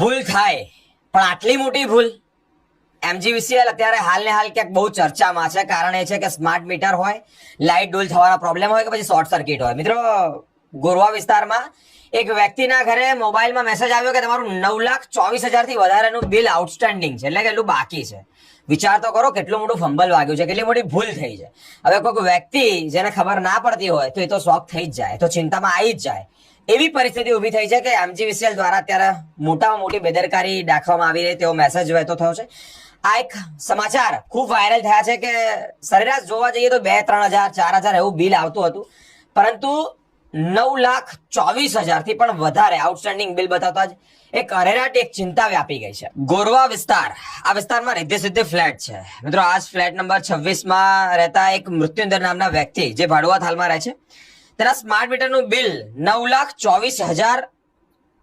થાય, પણ આટલી મોટી ભૂલ એમજીવીસીએલ અત્યારે હાલ ને હાલ ક્યાંક બહુ ચર્ચામાં છે. કારણ એ છે કે સ્માર્ટ મીટર હોય, લાઇટ ડોલ થવાના પ્રોબ્લેમ હોય કે પછી શોર્ટ સર્કિટ હોય. મિત્રો, ગોરવા વિસ્તારમાં એક વ્યક્તિના ઘરે મોબાઈલમાં મેસેજ આવ્યો કે તમારું નવ લાખ ચોવીસ હજારથી વધારેનું બિલ આઉટસ્ટેન્ડિંગ છે, એટલે કે એટલું બાકી છે. વિચાર તો કરો, કેટલું મોટું ફંબલ વાગ્યું છે, કેટલી મોટી ભૂલ થઈ છે. હવે કોઈક વ્યક્તિ જેને ખબર ના પડતી હોય તો એ તો શોખ થઈ જ જાય તો ચિંતામાં આવી જ જાય. એવી પરિસ્થિતિ ઊભી થઈ છે કે એમજીવીસીએલ દ્વારા અત્યારે મોટામાં મોટી બેદરકારી દાખવામાં આવી રહી, તેવો મેસેજ વહેતો થયો છે. આ એક સમાચાર ખૂબ વાયરલ થયા છે કે સરેરાશ જોવા જઈએ તો બે, ત્રણ હજાર, ચાર હજાર એવું બિલ આવતું હતું. પરંતુ નવ લાખ ચોવીસ હજારથી પણ વધારે આઉટસ્ટેન્ડિંગ બિલ બતાવતા જ એક અરેરાટ, એક ચિંતા વ્યાપી ગઈ છે. ગોરવા વિસ્તાર, આ વિસ્તારમાં રીધે સીધે ફ્લેટ છે. મિત્રો આ ફ્લેટ નંબર છવ્વીસમાં રહેતા એક મૃત્યુંદર નામના વ્યક્તિ, જે ભાડુઆ હાલમાં રહે છે તેના સ્માર્ટ મીટરનું બિલ નવ લાખ ચોવીસ હજાર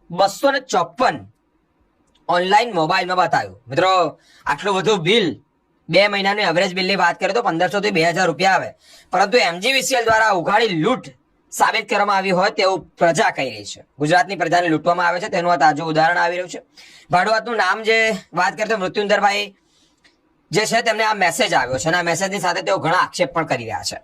બસો ને ચોપન ઓનલાઈન મોબાઈલમાં બતાવ્યું. મિત્રો, આટલું બધું બિલ બે મહિનાની એવરેજ બિલની વાત કરીએ તો પંદરસો થી બે હજાર રૂપિયા આવે. પરંતુ એમજીવીસીએલ દ્વારા ઉઘાડી લૂંટ સાબિત કરવામાં આવી હોય તેવું પ્રજા કહી રહી છે. ગુજરાતની પ્રજાને લૂંટવામાં આવે છે, તેનું આ તાજું ઉદાહરણ આવી રહ્યું છે. ભાડુઆતનું નામ જે વાત કરીએ તો મૃત્યુંદરભાઈ જે છે, તેમને આ મેસેજ આવ્યો છે અને આ મેસેજની સાથે તેઓ ઘણા આક્ષેપ પણ કરી રહ્યા છે.